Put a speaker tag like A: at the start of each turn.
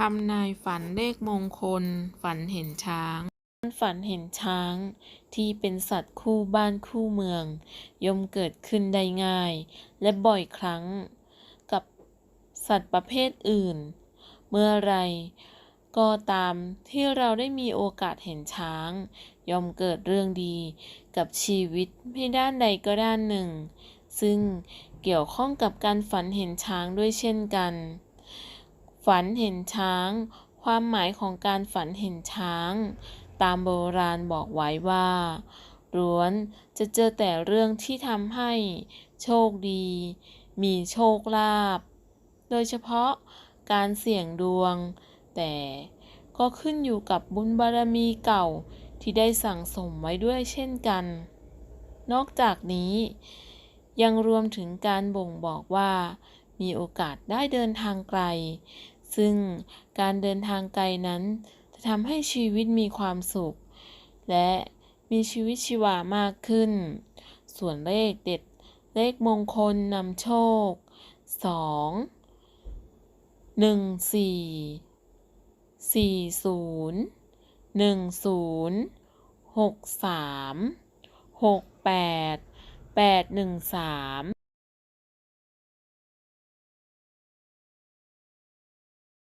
A: ทำนายฝันเลขมงคล ฝันเห็นช้าง ฝันเห็นช้าง ที่เป็นสัตว์คู่บ้านคู่เมือง ย่อมเกิดขึ้นได้ง่าย และบ่อยครั้ง กับสัตว์ประเภทอื่น เมื่อไรก็ตามที่เราได้มีโอกาสเห็นช้าง ย่อมเกิดเรื่องดี กับชีวิตไม่ด้านใดก็ด้านหนึ่ง ซึ่งเกี่ยวข้องกับการฝันเห็นช้างด้วยเช่นกัน ฝันเห็นช้าง ความหมายของการฝันเห็นช้าง ตามโบราณบอกไว้ว่าล้วนจะเจอแต่เรื่องที่ทำให้โชคดี มีโชคลาภ โดยเฉพาะการเสี่ยงดวง แต่ก็ขึ้นอยู่กับบุญบารมีเก่าที่ได้สั่งสมไว้ด้วยเช่นกัน นอกจากนี้ ยังรวมถึงการบ่งบอกว่า มีโอกาสได้เดินทางไกล ซึ่งการเดินทางไกลนั้น จะทำให้ชีวิตมีความสุข และมีชีวิตชีวามากขึ้น ส่วนเลขเด็ดเลขมงคลนำโชค 2 1 4 4 0 1 0 6 3 6 8 8 1 3